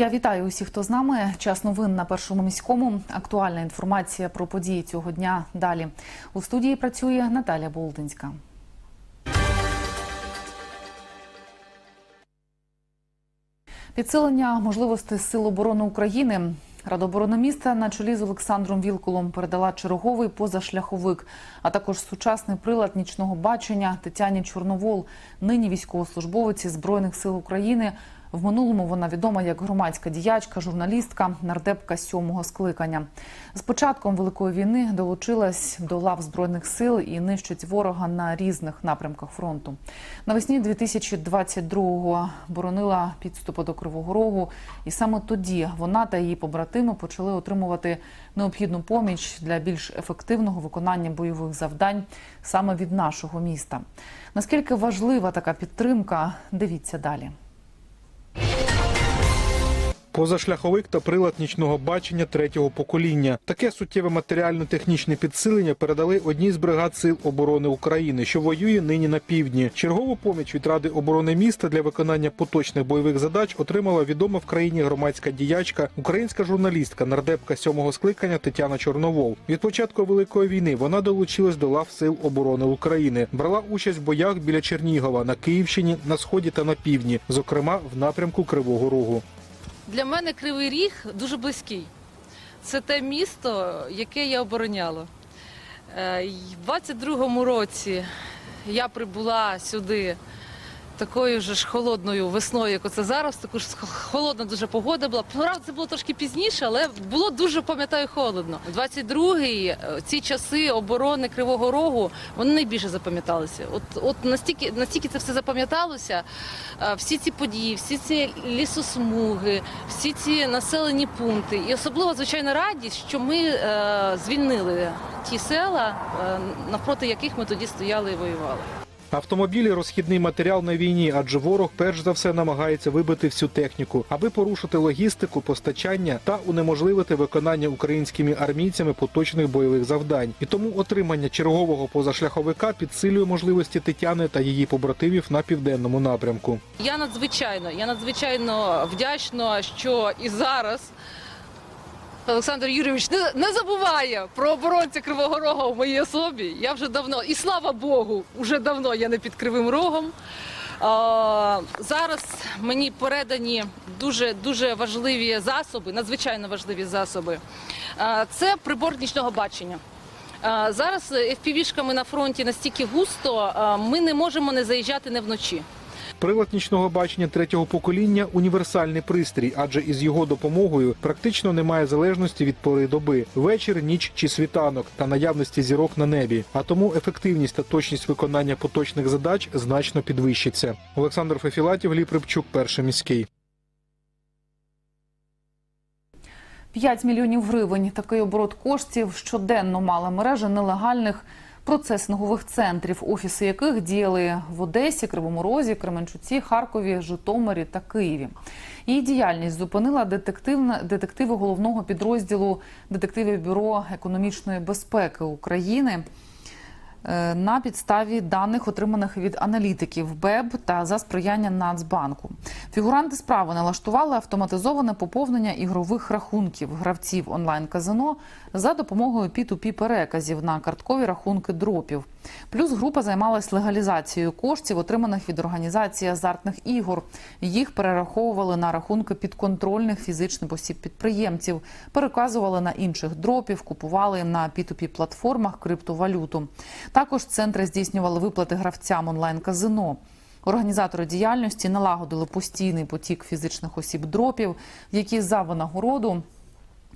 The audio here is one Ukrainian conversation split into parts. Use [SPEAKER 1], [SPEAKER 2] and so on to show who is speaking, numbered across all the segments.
[SPEAKER 1] Я вітаю усіх, хто з нами. Час новин на першому міському. Актуальна інформація про події цього дня. Далі у студії працює Наталя Болдинська. Підсилення можливостей Сил оборони України. Рада оборони міста на чолі з Олександром Вілкулом передала черговий позашляховик, а також сучасний прилад нічного бачення Тетяні Чорновол, нині військовослужбовиці збройних сил України. В минулому вона відома як громадська діячка, журналістка, нардепка сьомого скликання. З початком великої війни долучилась до лав збройних сил і нищить ворога на різних напрямках фронту. Навесні 2022-го боронила підступи до Кривого Рогу, і саме тоді вона та її побратими почали отримувати необхідну поміч для більш ефективного виконання бойових завдань саме від нашого міста. Наскільки важлива така підтримка? Дивіться далі.
[SPEAKER 2] Позашляховик та прилад нічного бачення третього покоління. Таке суттєве матеріально-технічне підсилення передали одній з бригад сил оборони України, що воює нині на півдні. Чергову поміч від ради оборони міста для виконання поточних бойових задач отримала відома в країні громадська діячка, українська журналістка, нардепка сьомого скликання Тетяна Чорновол. Від початку великої війни вона долучилась до лав сил оборони України, брала участь в боях біля Чернігова на Київщині, на сході та на півдні, зокрема в напрямку Кривого Рогу.
[SPEAKER 3] Для мене Кривий Ріг дуже близький. Це те місто, яке я обороняла. У й 22-му році я прибула сюди такою ж холодною весною, як оце зараз. Таку ж холодна дуже погода була. Правда, це було трошки пізніше, але було дуже, пам'ятаю, холодно. 22-й, е, ці часи оборони Кривого Рогу, вони найбільше запам'яталися. От, от настільки, настільки це все запам'яталося, е, всі ці події, всі ці лісосмуги, всі ці населені пункти. І особливо, звичайно, радість, що ми е, звільнили ті села, е, навпроти яких ми тоді стояли і воювали.
[SPEAKER 2] Автомобілі розхідний матеріал на війні, адже ворог перш за все намагається вибити всю техніку, аби порушити логістику, постачання та унеможливити виконання українськими армійцями поточних бойових завдань. І тому отримання чергового позашляховика підсилює можливості Тетяни та її побратимів на південному напрямку.
[SPEAKER 3] Я надзвичайно, я надзвичайно вдячна, що і зараз Олександр Юрійович не, не забуває про оборонця Кривого Рога в моїй особі. Я вже давно, і слава Богу, вже давно я не під Кривим Рогом. А, зараз мені передані дуже дуже важливі засоби, надзвичайно важливі засоби. А, це прибор нічного бачення. А, зараз FPV-шками на фронті настільки густо, а, ми не можемо не заїжджати не вночі.
[SPEAKER 2] Прилад нічного бачення третього покоління універсальний пристрій, адже із його допомогою практично немає залежності від пори доби вечір, ніч чи світанок та наявності зірок на небі. А тому ефективність та точність виконання поточних задач значно підвищиться. Олександр Фефілатів, Гліб Рибчук, перший міський.
[SPEAKER 1] 5 мільйонів гривень. Такий оборот коштів щоденно мала мережа нелегальних процесингових центрів, офіси яких діяли в Одесі, Кривому Розі, Кременчуці, Харкові, Житомирі та Києві. Її діяльність зупинила детективна детективи головного підрозділу детективів бюро економічної безпеки України. Е, На підставі даних, отриманих від аналітиків БЕБ та за сприяння Нацбанку, фігуранти справи налаштували автоматизоване поповнення ігрових рахунків гравців онлайн-казино за допомогою P2P переказів на карткові рахунки дропів. Плюс група займалась легалізацією коштів, отриманих від організації азартних ігор. Їх перераховували на рахунки підконтрольних фізичних осіб підприємців, переказували на інших дропів, купували на P2P платформах криптовалюту. Також центри здійснювали виплати гравцям онлайн-казино. Організатори діяльності налагодили постійний потік фізичних осіб дропів, які за винагороду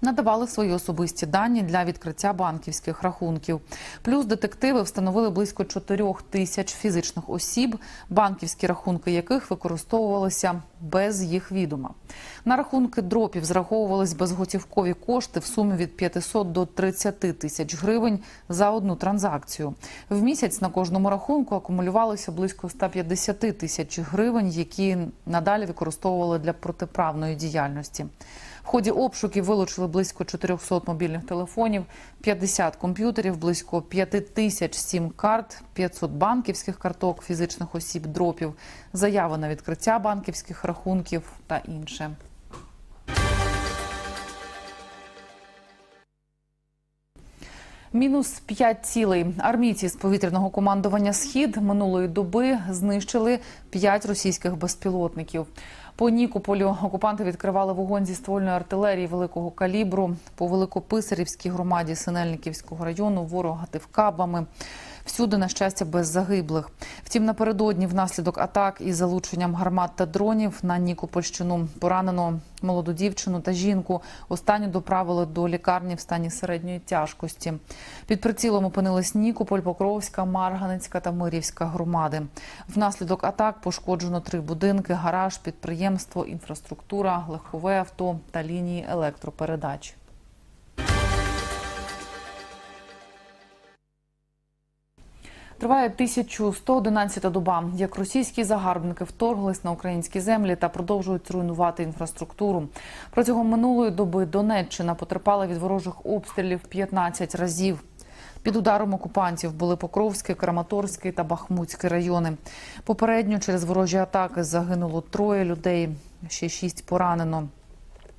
[SPEAKER 1] надавали свої особисті дані для відкриття банківських рахунків. Плюс детективи встановили близько 4 тисяч фізичних осіб, банківські рахунки яких використовувалися без їх відома. На рахунки дропів зраховувались безготівкові кошти в сумі від 500 до 30 тисяч гривень за одну транзакцію. В місяць на кожному рахунку акумулювалося близько 150 тисяч гривень, які надалі використовували для протиправної діяльності. В ході обшуків вилучили близько 400 мобільних телефонів, 50 комп'ютерів, близько 5 тисяч сім карт, 500 банківських карток, фізичних осіб, дропів, заяви на відкриття банківських рахунків та інше. Мінус 5 цілей. Армійці з повітряного командування Схід минулої доби знищили 5 російських безпілотників. По Нікополю окупанти відкривали вогонь зі ствольної артилерії великого калібру. По Великописарівській громаді Синельниківського району ворог гатив кабами. Всюди, на щастя, без загиблих. Втім, напередодні, внаслідок атак із залученням гармат та дронів на Нікопольщину поранено молоду дівчину та жінку. Останню доправили до лікарні в стані середньої тяжкості. Під прицілом опинились Нікополь, Покровська, Марганецька та Мирівська громади. Внаслідок атак пошкоджено три будинки, гараж, підприємство, інфраструктура, легкове авто та лінії електропередач. Триває 1111 доба, як російські загарбники вторглись на українські землі та продовжують руйнувати інфраструктуру. Протягом минулої доби Донеччина потерпала від ворожих обстрілів 15 разів. Під ударом окупантів були Покровський, Краматорський та Бахмутський райони. Попередньо через ворожі атаки загинуло троє людей, ще шість поранено.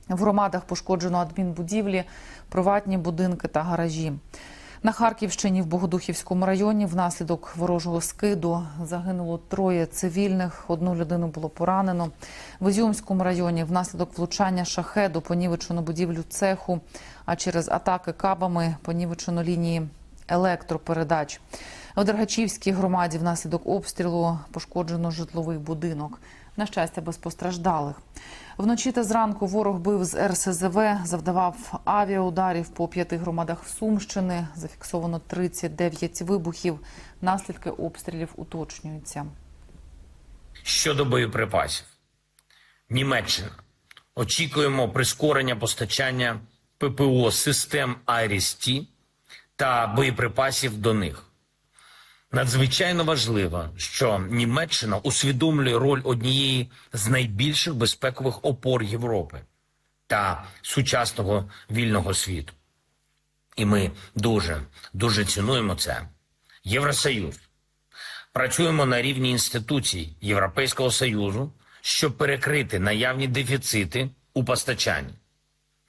[SPEAKER 1] В громадах пошкоджено адмінбудівлі, приватні будинки та гаражі. На Харківщині в Богодухівському районі внаслідок ворожого скиду загинуло троє цивільних. Одну людину було поранено. В Ізюмському районі внаслідок влучання шахеду понівечено будівлю цеху, а через атаки кабами понівечено лінії електропередач. В Дергачівській громаді внаслідок обстрілу пошкоджено житловий будинок. На щастя, без постраждалих. Вночі та зранку ворог бив з РСЗВ, завдавав авіаударів по п'яти громадах Сумщини. Зафіксовано 39 вибухів. Наслідки обстрілів уточнюються.
[SPEAKER 4] Щодо боєприпасів, Німеччина. Очікуємо прискорення постачання ППО систем Айріс-Т та боєприпасів до них. Надзвичайно важливо, що Німеччина усвідомлює роль однієї з найбільших безпекових опор Європи та сучасного вільного світу. І ми дуже, дуже цінуємо це. Євросоюз. Працюємо на рівні інституцій Європейського Союзу, щоб перекрити наявні дефіцити у постачанні.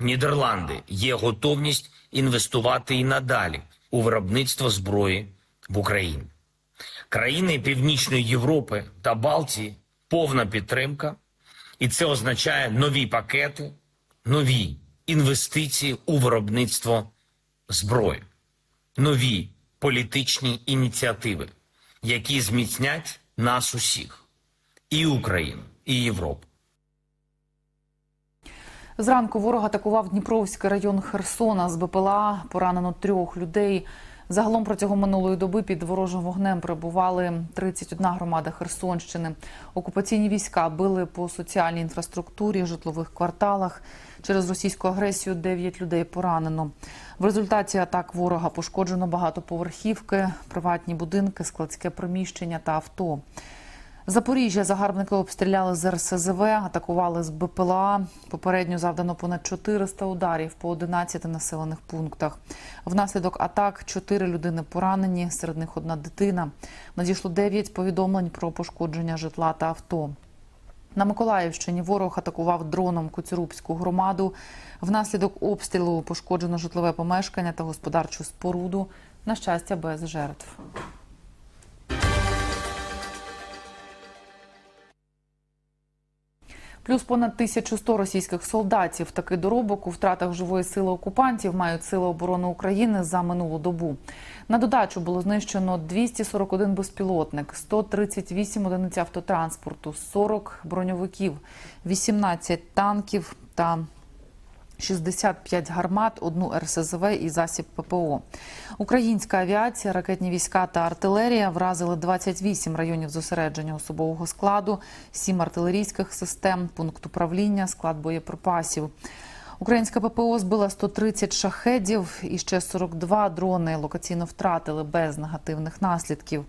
[SPEAKER 4] Нідерланди є готовність інвестувати і надалі у виробництво зброї в Україні. Країни Північної Європи та Балтії повна підтримка, і це означає нові пакети, нові інвестиції у виробництво зброї, нові політичні ініціативи, які зміцнять нас усіх, і Україну, і Європу.
[SPEAKER 1] Зранку ворог атакував Дніпровський район Херсона. З БПЛА поранено трьох людей. Загалом протягом минулої доби під ворожим вогнем перебували 31 громада Херсонщини. Окупаційні війська били по соціальній інфраструктурі, житлових кварталах. Через російську агресію 9 людей поранено. В результаті атак ворога пошкоджено багатоповерхівки, приватні будинки, складське приміщення та авто. Запоріжжя загарбники обстріляли з РСЗВ, атакували з БПЛА. Попередньо завдано понад 400 ударів по 11 населених пунктах. Внаслідок атак 4 людини поранені, серед них одна дитина. Надійшло 9 повідомлень про пошкодження житла та авто. На Миколаївщині ворог атакував дроном Коцюрубську громаду. Внаслідок обстрілу пошкоджено житлове помешкання та господарчу споруду. На щастя, без жертв. Плюс понад 1100 російських солдатів. Такий доробок у втратах живої сили окупантів мають сили оборони України за минулу добу. На додачу було знищено 241 безпілотник, 138 одиниць автотранспорту, 40 броньовиків, 18 танків та 65 гармат, одну РСЗВ і засіб ППО. Українська авіація, ракетні війська та артилерія вразили 28 районів зосередження особового складу, 7 артилерійських систем, пункт управління, склад боєприпасів. Українська ППО збила 130 шахедів і ще 42 дрони локаційно втратили без негативних наслідків.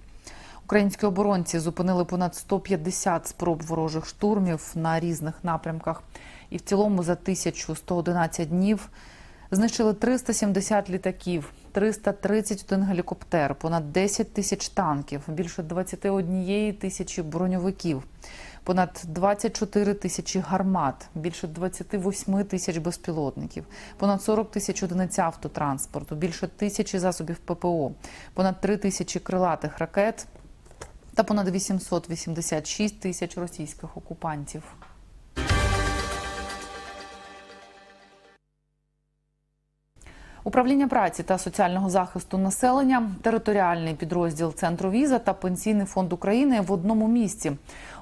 [SPEAKER 1] Українські оборонці зупинили понад 150 спроб ворожих штурмів на різних напрямках. І в цілому за 1111 днів знищили 370 літаків, 331 гелікоптер, понад 10 тисяч танків, більше 21 тисячі броньовиків. понад 24 тисячі гармат, більше 28 тисяч безпілотників, понад 40 тисяч одиниць автотранспорту, більше тисячі засобів ППО, понад 3 тисячі крилатих ракет та понад 886 тисяч російських окупантів. Управління праці та соціального захисту населення, територіальний підрозділ Центру віза та Пенсійний фонд України в одному місці.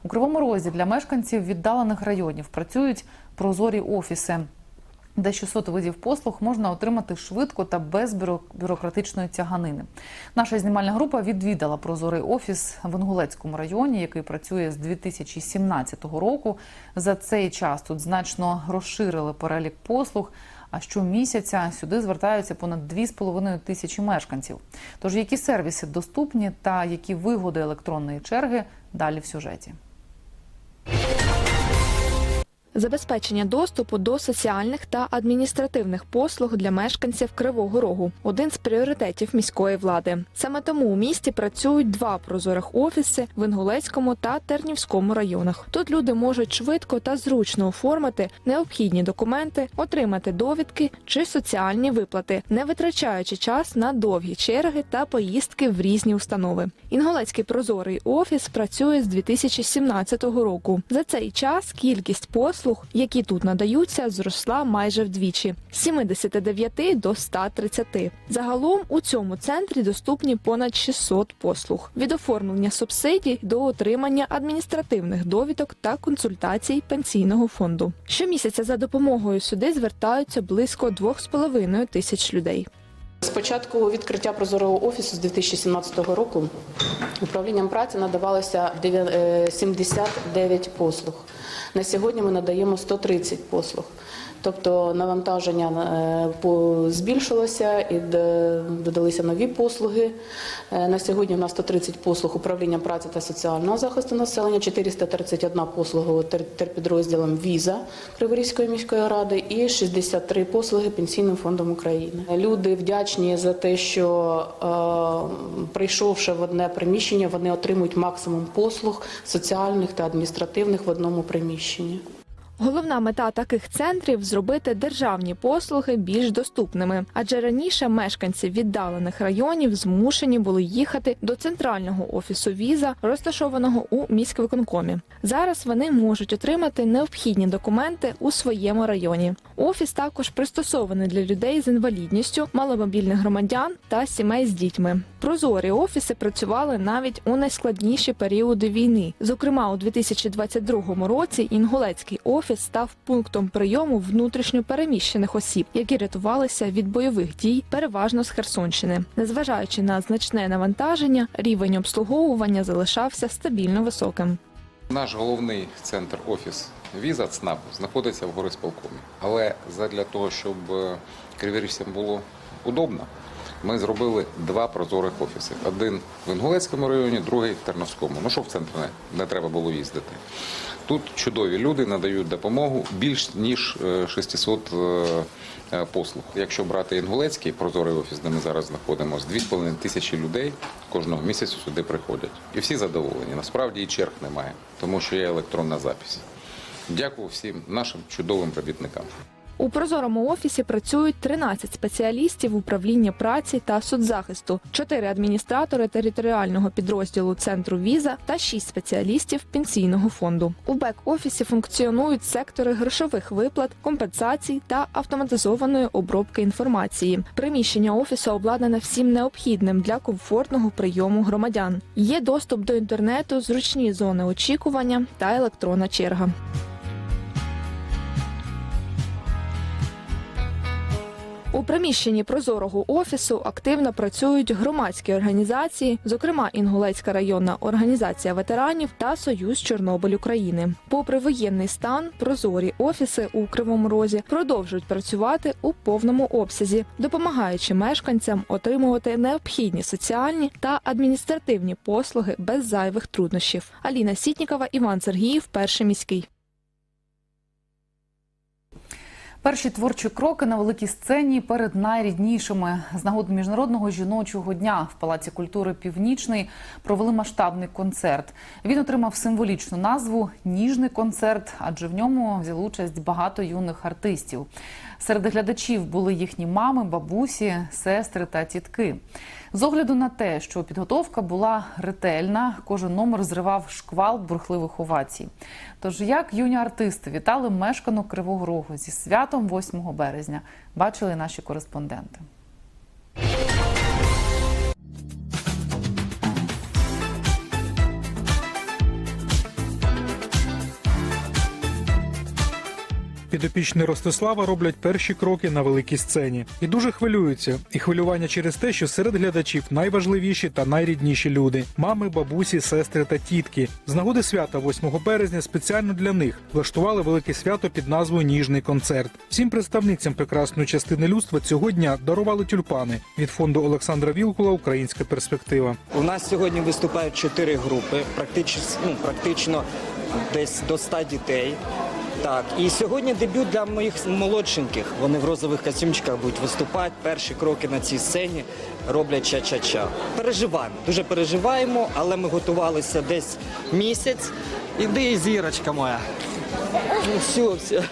[SPEAKER 1] У Кривому Розі для мешканців віддалених районів працюють прозорі офіси, де 600 видів послуг можна отримати швидко та без бюрократичної тяганини. Наша знімальна група відвідала прозорий офіс в Інгулецькому районі, який працює з 2017 року. За цей час тут значно розширили перелік послуг. А щомісяця сюди звертаються понад 2,5 тисячі мешканців. Тож які сервіси доступні та які вигоди електронної черги далі в сюжеті.
[SPEAKER 5] Забезпечення доступу до соціальних та адміністративних послуг для мешканців Кривого Рогу один з пріоритетів міської влади. Саме тому у місті працюють два прозорих офіси в Інгулецькому та Тернівському районах. Тут люди можуть швидко та зручно оформити необхідні документи, отримати довідки чи соціальні виплати, не витрачаючи час на довгі черги та поїздки в різні установи. Інгулецький прозорий офіс працює з 2017 року. За цей час кількість послуг, які тут надаються, зросла майже вдвічі з 79 до 130. Загалом у цьому центрі доступні понад 600 послуг від оформлення субсидій до отримання адміністративних довідок та консультацій пенсійного фонду. Щомісяця за допомогою сюди звертаються близько 2,5 тисяч людей.
[SPEAKER 6] З початку відкриття прозорого офісу з 2017 року управлінням праці надавалося дев'я- е, 79 послуг. На сьогодні ми надаємо 130 послуг. Тобто навантаження е, збільшилося і додалися нові послуги. Е, На сьогодні у нас 130 послуг управління праці та соціального захисту населення, 431 послуга тер- терпідрозділом Віза Криворізької міської ради і 63 послуги Пенсійним фондом України. Люди вдячні за те, що е, прийшовши в одне приміщення, вони отримують максимум послуг соціальних та адміністративних в одному приміщенні.
[SPEAKER 5] Головна мета таких центрів зробити державні послуги більш доступними, адже раніше мешканці віддалених районів змушені були їхати до центрального офісу віза, розташованого у міськвиконкомі. Зараз вони можуть отримати необхідні документи у своєму районі. Офіс також пристосований для людей з інвалідністю, маломобільних громадян та сімей з дітьми. Прозорі офіси працювали навіть у найскладніші періоди війни. Зокрема, у 2022 році інгулецький офіс став пунктом прийому внутрішньо переміщених осіб, які рятувалися від бойових дій, переважно з Херсонщини. Незважаючи на значне навантаження, рівень обслуговування залишався стабільно високим.
[SPEAKER 7] Наш головний центр офіс віза ЦНАП знаходиться в горисполкомі. Але задля того, щоб е, криворіжцям було удобно, ми зробили два прозорих офіси: один в Інгулецькому районі, другий в Терновському. Ну що в центр не, не треба було їздити. Тут чудові люди надають допомогу більш ніж е, 600 е, е, послуг. Якщо брати Інгулецький прозорий офіс, де ми зараз знаходимося, 2,5 тисячі людей кожного місяця сюди приходять. І всі задоволені. Насправді і черг немає, тому що є електронна запись. Дякую всім нашим чудовим робітникам.
[SPEAKER 5] У прозорому офісі працюють 13 спеціалістів управління праці та соцзахисту, 4 адміністратори територіального підрозділу центру віза та 6 спеціалістів пенсійного фонду. У бек-офісі функціонують сектори грошових виплат, компенсацій та автоматизованої обробки інформації. Приміщення офісу обладнане всім необхідним для комфортного прийому громадян. Є доступ до інтернету, зручні зони очікування та електронна черга. У приміщенні прозорого офісу активно працюють громадські організації, зокрема Інгулецька районна організація ветеранів та Союз Чорнобиль України. Попри воєнний стан, прозорі офіси у Кривому Розі продовжують працювати у повному обсязі, допомагаючи мешканцям отримувати необхідні соціальні та адміністративні послуги без зайвих труднощів. Аліна Сітнікова, Іван Сергіїв, перший міський.
[SPEAKER 1] Перші творчі кроки на великій сцені перед найріднішими з нагоди міжнародного жіночого дня в Палаці культури Північний провели масштабний концерт. Він отримав символічну назву Ніжний концерт, адже в ньому взяли участь багато юних артистів. Серед глядачів були їхні мами, бабусі, сестри та тітки. З огляду на те, що підготовка була ретельна, кожен номер зривав шквал бурхливих овацій. Тож як юні артисти вітали мешканок Кривого Рогу зі святом 8 березня, бачили наші кореспонденти.
[SPEAKER 2] Підопічні Ростислава роблять перші кроки на великій сцені і дуже хвилюються. І хвилювання через те, що серед глядачів найважливіші та найрідніші люди мами, бабусі, сестри та тітки. З нагоди свята 8 березня спеціально для них влаштували велике свято під назвою Ніжний концерт. Всім представницям прекрасної частини людства цього дня дарували тюльпани від фонду Олександра Вілкула Українська перспектива.
[SPEAKER 8] У нас сьогодні виступають чотири групи, практично, ну, практично десь до 100 дітей. Так, і сьогодні дебют для моїх молодшеньких. Вони в розових костюмчиках будуть виступати. Перші кроки на цій сцені роблять ча-ча-ча. Переживаємо, дуже переживаємо, але ми готувалися десь місяць. Іди, зірочка моя. Ну, все, все,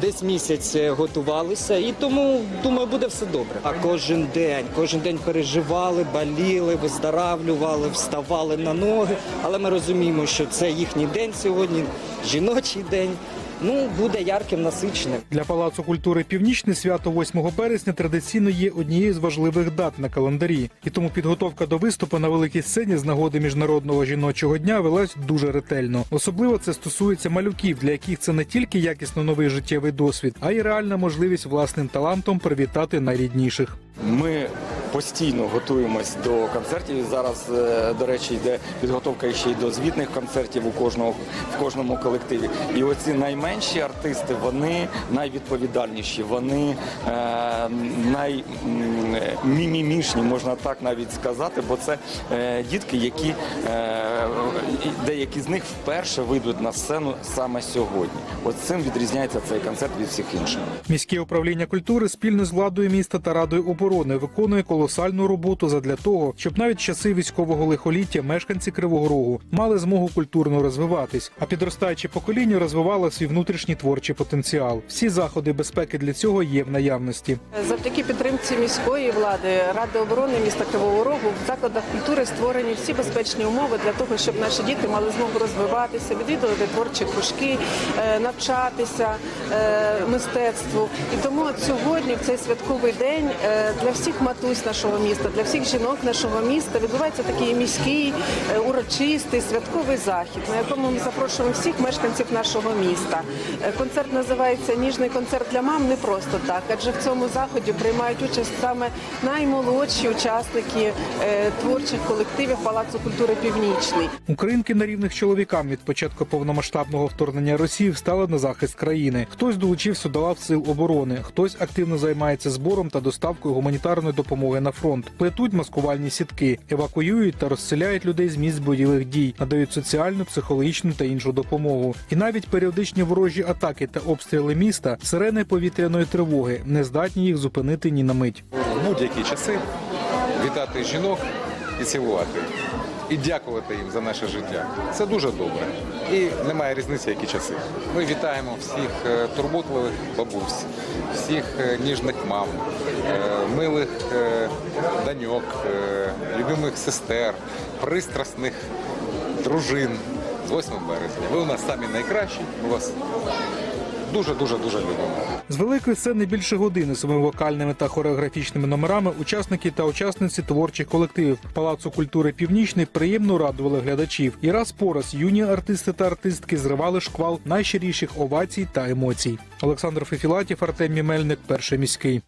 [SPEAKER 8] десь місяць е, готувалися, і тому думаю, буде все добре. А кожен день, кожен день переживали, боліли, виздоравлювали, вставали на ноги. Але ми розуміємо, що це їхній день сьогодні, жіночий день. Ну, буде ярким, насиченим.
[SPEAKER 2] Для Палацу культури Північне свято 8 березня традиційно є однією з важливих дат на календарі, і тому підготовка до виступу на великій сцені з нагоди міжнародного жіночого дня велась дуже ретельно. Особливо це стосується малюків, для яких це не тільки якісно новий життєвий досвід, а й реальна можливість власним талантом привітати найрідніших.
[SPEAKER 9] Ми постійно готуємось до концертів. Зараз, е, до речі, йде підготовка ще й до звітних концертів у кожного в кожному колективі. І оці найменші артисти, вони найвідповідальніші, вони е, наймімімішні, можна так навіть сказати, бо це е, дітки, які е, деякі з них вперше вийдуть на сцену саме сьогодні. От цим відрізняється цей концерт від всіх інших.
[SPEAKER 2] Міське управління культури спільно з владою міста та радою оборони виконує колосальну роботу задля того, щоб навіть часи військового лихоліття мешканці Кривого Рогу мали змогу культурно розвиватись, а підростаюче покоління розвивало свій внутрішній творчий потенціал. Всі заходи безпеки для цього є в наявності.
[SPEAKER 10] Завдяки підтримці міської влади, ради оборони міста Кривого Рогу в закладах культури створені всі безпечні умови для того, щоб наші діти мали змогу розвиватися, відвідувати творчі кружки, е, навчатися е, мистецтву. І тому сьогодні, в цей святковий день, е, для всіх матусь нашого міста, для всіх жінок нашого міста відбувається такий міський е, урочистий святковий захід, на якому ми запрошуємо всіх мешканців нашого міста. Е, Концерт називається Ніжний концерт для мам не просто так, адже в цьому заході приймають участь саме наймолодші учасники е, творчих колективів Палацу культури Північний.
[SPEAKER 2] Українки на рівних чоловікам від початку повномасштабного вторгнення Росії встали на захист країни. Хтось долучився до лав сил оборони, хтось активно займається збором та доставкою гуманітарної допомоги на фронт, плетуть маскувальні сітки, евакуюють та розселяють людей з місць бойових дій, надають соціальну, психологічну та іншу допомогу. І навіть періодичні ворожі атаки та обстріли міста, сирени повітряної тривоги не здатні їх зупинити ні на мить.
[SPEAKER 7] Будь-які часи вітати жінок і цілувати. І дякувати їм за наше життя. Це дуже добре. І немає різниці, які часи. Ми вітаємо всіх е, турботливих бабусь, всіх е, ніжних мам, е, милих даньок, любимих сестер, пристрасних дружин з 8 березня. Ви у нас самі найкращі. Ми вас дуже дуже дуже любимо.
[SPEAKER 2] З великої сцени більше години своїми вокальними та хореографічними номерами учасники та учасниці творчих колективів Палацу культури Північний приємно радували глядачів. І раз по раз юні артисти та артистки зривали шквал найщиріших овацій та емоцій. Олександр Фефілатів, Артем Мімельник, перший міський.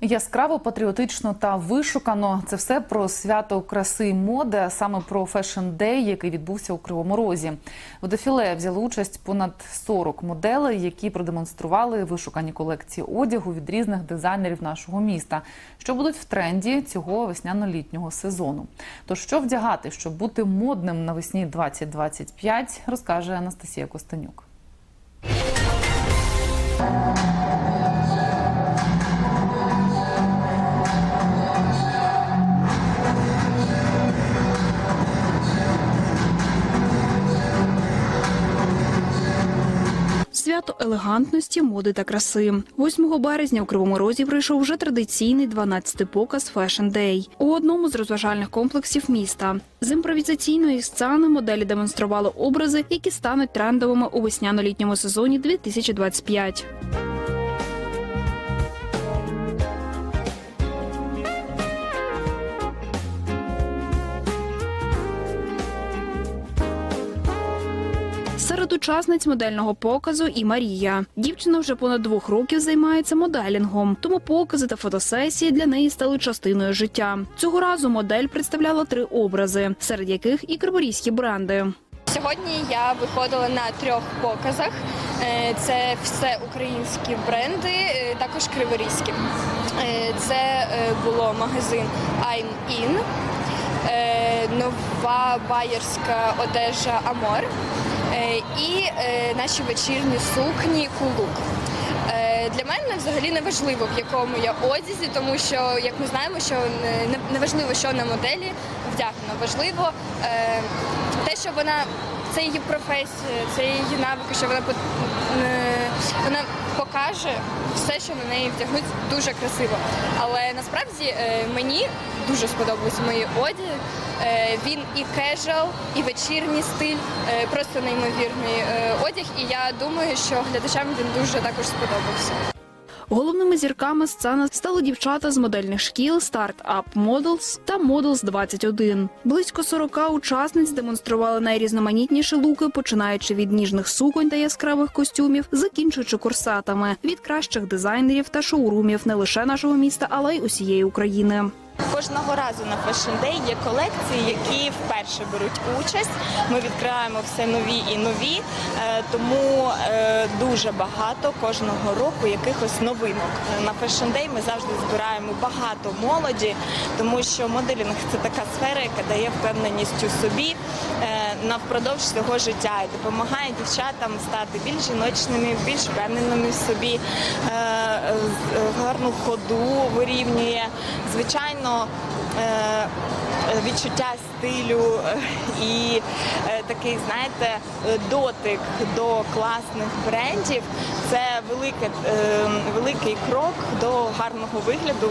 [SPEAKER 1] Яскраво, патріотично та вишукано це все про свято краси моди, а саме про фешн дей, який відбувся у Кривому Розі. У дефіле взяли участь понад 40 моделей, які продемонстрували вишукані колекції одягу від різних дизайнерів нашого міста, що будуть в тренді цього весняно-літнього сезону. Тож що вдягати, щоб бути модним навесні 2025, розкаже Анастасія Костенюк.
[SPEAKER 11] Свято елегантності, моди та краси. 8 березня у Кривому Розі пройшов вже традиційний 12-й показ Fashion Day у одному з розважальних комплексів міста. З імпровізаційної сцени моделі демонстрували образи, які стануть трендовими у весняно-літньому сезоні 2025. Учасниць модельного показу і Марія. Дівчина вже понад двох років займається моделінгом, тому покази та фотосесії для неї стали частиною життя. Цього разу модель представляла три образи, серед яких і криворізькі бренди.
[SPEAKER 12] Сьогодні я виходила на трьох показах. Е, Це все українські бренди, е, також криворізькі. Е, Це було магазин I'm In, нова байерська одежа Амор і е, наші вечірні сукні Кулук. Е, Для мене взагалі не важливо, в якому я одязі, тому що, як ми знаємо, що не- важливо, що на моделі вдягнено. Важливо е, те, що вона це її професія, це її навики, що вона е, вона покаже все, що на неї вдягнуть, дуже красиво. Але насправді е, мені дуже сподобались мої одяги. Е, Він і кежуал, і вечірній стиль, просто неймовірний одяг. І я думаю, що глядачам він дуже також сподобався.
[SPEAKER 11] Головними зірками сцени стали дівчата з модельних шкіл Start Up Models та Models 21. Близько 40 учасниць демонстрували найрізноманітніші луки, починаючи від ніжних суконь та яскравих костюмів, закінчуючи курсатами від кращих дизайнерів та шоурумів не лише нашого міста, але й усієї України.
[SPEAKER 13] Кожного разу на Fashion Day є колекції, які вперше беруть участь. Ми відкриваємо все нові і нові, е, тому е, дуже багато кожного року якихось новинок. На Fashion Day ми завжди збираємо багато молоді, тому що моделінг це така сфера, яка дає впевненість у собі е, навпродовж свого життя і допомагає дівчатам стати більш жіночними, більш впевненими в собі, е, е, гарну ходу вирівнює. Звичайно, е, відчуття стилю е, і е, такий, знаєте, е, дотик до класних брендів це велике, е, великий крок до гарного вигляду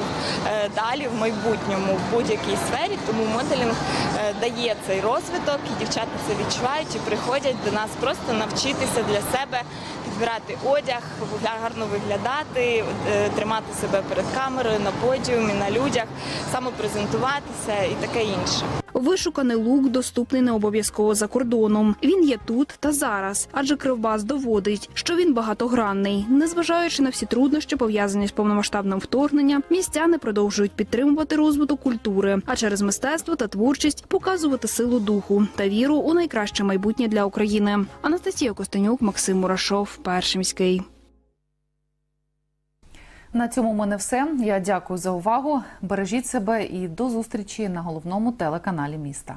[SPEAKER 13] далі в майбутньому в будь-якій сфері. Тому моделінг дає цей розвиток, і дівчата це відчувають і приходять до нас просто навчитися для себе підбирати одяг, гарно виглядати, тримати себе перед камерою на подіумі, на людях, самопрезентуватися і таке інше.
[SPEAKER 11] Вишуканий лук доступний не обов'язково за кордоном. Він є тут та зараз, адже Кривбас доводить, що він багатогранний. Незважаючи на всі труднощі, пов'язані з повномасштабним вторгненням, містяни продовжують підтримувати розвиток культури, а через мистецтво та творчість показувати силу духу та віру у найкраще майбутнє для України. Анастасія Костенюк, Максим Мурашов, перший міський.
[SPEAKER 1] На цьому в мене все. Я дякую за увагу. Бережіть себе і до зустрічі на головному телеканалі міста.